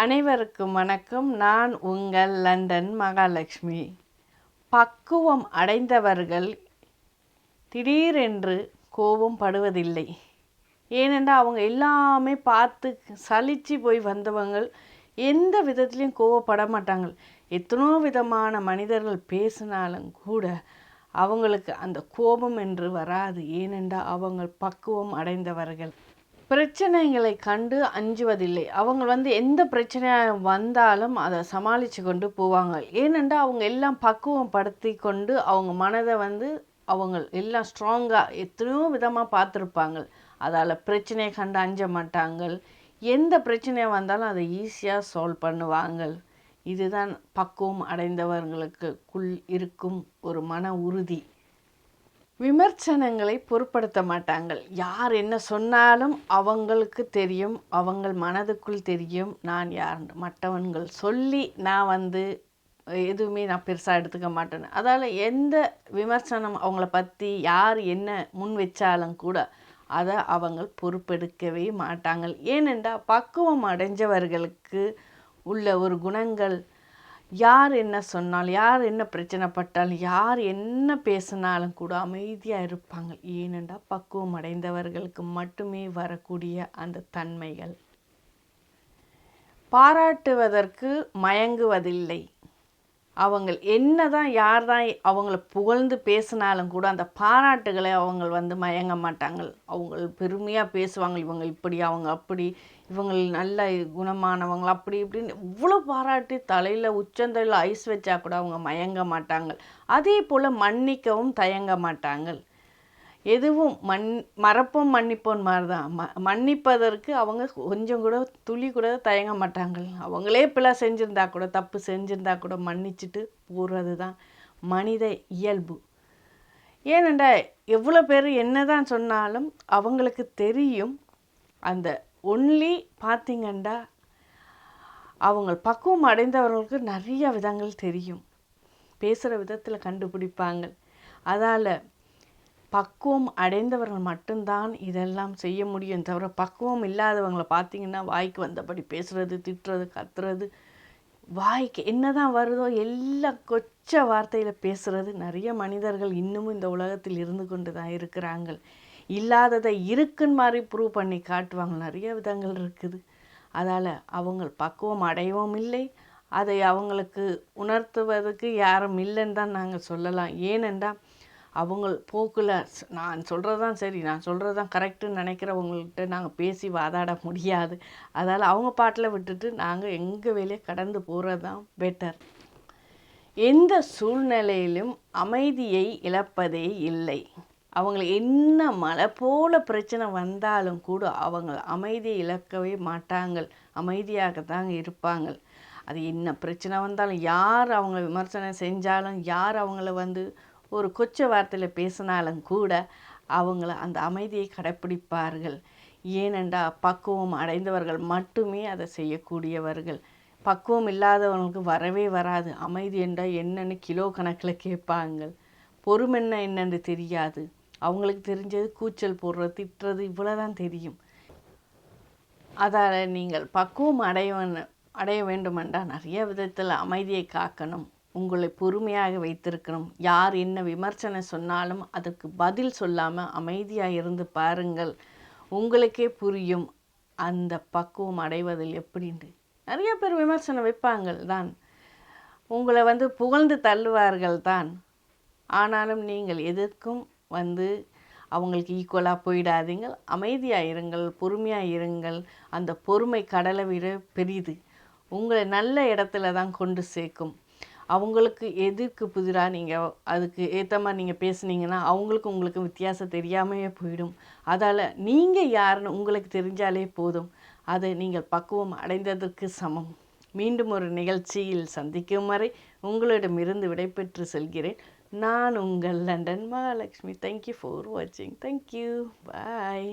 அனைவருக்கும் வணக்கம். நான் உங்கள் லண்டன் மகாலட்சுமி. பக்குவம் அடைந்தவர்கள் திடீரென்று கோபம் படுவதில்லை. ஏனென்றால் அவங்க எல்லாமே பார்த்து சலிச்சு போய் வந்தவங்க எந்த விதத்துலேயும் கோவப்பட மாட்டாங்க எத்தனோ விதமான மனிதர்கள் பேசினாலும் கூட அவங்களுக்கு அந்த கோபம் என்று வராது. ஏனென்றால் அவங்க பக்குவம் அடைந்தவர்கள். பிரச்சனைகளை கண்டு அஞ்சுவதில்லை. அவங்க வந்து எந்த பிரச்சனையாக வந்தாலும் அதை சமாளித்து கொண்டு போவாங்க. ஏனென்றால் அவங்க எல்லாம் பக்குவம் படுத்தி கொண்டு அவங்க மனதை வந்து அவங்க எல்லாம் ஸ்ட்ராங்காக எத்தனையோ விதமாக பார்த்துருப்பாங்க. அதால் பிரச்சனையை கண்டு அஞ்ச மாட்டாங்க. எந்த பிரச்சனையாக வந்தாலும் அதை ஈஸியாக சால்வ் பண்ணுவாங்க. இதுதான் பக்குவம் அடைந்தவர்களுக்குள் இருக்கும் ஒரு மன உறுதி. விமர்சனங்களை பொருட்படுத்த மாட்டாங்க யார் என்ன சொன்னாலும் அவங்களுக்கு தெரியும் அவங்கள் மனதுக்குள் தெரியும் நான் யார். மற்றவன்கள் சொல்லி நான் வந்து எதுவுமே நான் பெருசாக எடுத்துக்க மாட்டேன் அதால் எந்த விமர்சனம் அவங்கள பற்றி யார் என்ன முன் வச்சாலும் கூட அதை அவங்க பொறுப்பெடுக்கவே மாட்டாங்க ஏனென்றால் பக்குவம் அடைஞ்சவர்களுக்கு உள்ள ஒரு குணங்கள் யார் என்ன சொன்னாலும் யார் என்ன பிரச்சனைப்பட்டாலும் யார் என்ன பேசினாலும் கூட அமைதியாக இருப்பாங்க. ஏனென்றால் பக்குவம் அடைந்தவர்களுக்கு மட்டுமே வரக்கூடிய அந்த தன்மைகள். பாராட்டுவதற்கு மயங்குவதில்லை. அவங்க என்ன தான் யார் தான் அவங்கள புகழ்ந்து பேசினாலும் கூட அந்த பாராட்டுகளை அவங்க வந்து மயங்க மாட்டாங்க அவங்க பெருமையாக பேசுவாங்க இவங்க இப்படி அவங்க அப்படி இவங்க நல்ல குணமானவங்க அப்படி இப்படின்னு இவ்வளோ பாராட்டி தலையில் உச்சந்தலையில் ஐஸ் வச்சா கூட அவங்க மயங்க மாட்டாங்க அதே போல் மன்னிக்கவும் தயங்க மாட்டாங்க எதுவும் மண் மறப்போம் மன்னிப்போம் மாதிரி தான் ம மன்னிப்பதற்கு அவங்க கொஞ்சம் கூட துளி கூட தயங்க மாட்டாங்க. அவங்களே பிள்ளை செஞ்சுருந்தா கூட தப்பு செஞ்சுருந்தா கூட மன்னிச்சுட்டு போகிறது தான் மனித இயல்பு. ஏனெண்டா எவ்வளோ பேர் என்ன தான் சொன்னாலும் அவங்களுக்கு தெரியும். அந்த ஒன்லி பார்த்திங்கண்டா அவங்க பக்குவம் அடைந்தவர்களுக்கு நிறைய விதங்கள் தெரியும். பேசுகிற விதத்தில் கண்டுபிடிப்பாங்க. அதால் பக்குவம் அடைந்தவர்கள் மட்டும்தான் இதெல்லாம் செய்ய முடியும். தவிர பக்குவம் இல்லாதவங்களை பார்த்தீங்கன்னா வாய்க்கு வந்தபடி பேசுகிறது திட்டுறது கத்துறது வாய்க்கு என்ன தான் வருதோ எல்லா கொச்ச வார்த்தையில் பேசுகிறது நிறைய மனிதர்கள் இன்னமும் இந்த உலகத்தில் இருந்து கொண்டு தான் இருக்கிறாங்க. இல்லாததை இருக்குன்னு மாதிரி ப்ரூவ் பண்ணி காட்டுவாங்க. நிறைய விதங்கள் இருக்குது. அதால் அவங்க பக்குவம் அடையவும் இல்லை. அதை அவங்களுக்கு உணர்த்துவதற்கு யாரும் இல்லைன்னு தான் நாங்கள் சொல்லலாம். ஏனென்றால் அவங்க போக்கில் நான் சொல்கிறது தான் சரி நான் சொல்கிறது தான் கரெக்டுன்னு நினைக்கிறவங்கள்ட்ட நாங்கள் பேசி வாதாட முடியாது. அதால் அவங்க பாட்டில் விட்டுட்டு நாங்கள் எங்கள் வேலையை கடந்து போகிறது தான் பெட்டர் எந்த சூழ்நிலையிலும் அமைதியை இழப்பதே இல்லை. அவங்களுக்கு என்ன மழை போல பிரச்சனை வந்தாலும் கூட அவங்க அமைதியை இழக்கவே மாட்டாங்க அமைதியாக தாங்க இருப்பாங்க அது என்ன பிரச்சனை வந்தாலும் யார் அவங்கள விமர்சனம் செஞ்சாலும் யார் அவங்கள வந்து ஒரு கொச்ச வார்த்தையில் பேசினாலும் கூட அவங்கள அந்த அமைதியை கடைப்பிடிப்பார்கள். ஏனென்றா பக்குவம் அடைந்தவர்கள் மட்டுமே அதை செய்யக்கூடியவர்கள். பக்குவம் இல்லாதவங்களுக்கு வரவே வராது. அமைதி என்றால் என்னென்னு கிலோ கணக்கில் கேட்பாங்க பொறுமென்ன என்னென்று தெரியாது. அவங்களுக்கு தெரிஞ்சது கூச்சல் போடுறது திட்டுறது இவ்வளோ தான் தெரியும். அதால் நீங்கள் பக்குவம் அடைய அடைய வேண்டுமென்றால் நிறைய விதத்தில் அமைதியை காக்கணும். உங்களை பொறுமையாக வைத்திருக்கணும். யார் என்ன விமர்சனம் சொன்னாலும் அதற்கு பதில் சொல்லாமல் அமைதியாக இருந்து பாருங்கள். உங்களுக்கே புரியும் அந்த பக்குவம் அடைவதில் எப்படின்னு. நிறைய பேர் விமர்சனம் வைப்பாங்கள் தான். உங்களை வந்து புகழ்ந்து தள்ளுவார்கள் தான். ஆனாலும் நீங்கள் எதற்கும் வந்து அவங்களுக்கு ஈக்குவலாக போயிடாதீங்கள். அமைதியாக இருங்கள் பொறுமையாக இருங்கள். அந்த பொறுமை கடலை விட பெரிது. உங்களை நல்ல இடத்துல தான் கொண்டு சேர்க்கும். அவங்களுக்கு எதுக்கு புதிராக நீங்கள் அதுக்கு ஏற்ற மாதிரி நீங்கள் பேசுனீங்கன்னா அவங்களுக்கு உங்களுக்கு வித்தியாசம் தெரியாமையே போயிடும். அதால் நீங்கள் யாருன்னு உங்களுக்கு தெரிஞ்சாலே போதும். அதை நீங்கள் பக்குவம் அடைந்ததற்கு சமம். மீண்டும் ஒரு நிகழ்ச்சியில் சந்திக்கும் வரை உங்களிடமிருந்து விடைபெற்று செல்கிறேன். நான் உங்கள் London Mahalakshmi. Thank you for வாட்சிங் தேங்க்யூ பாய்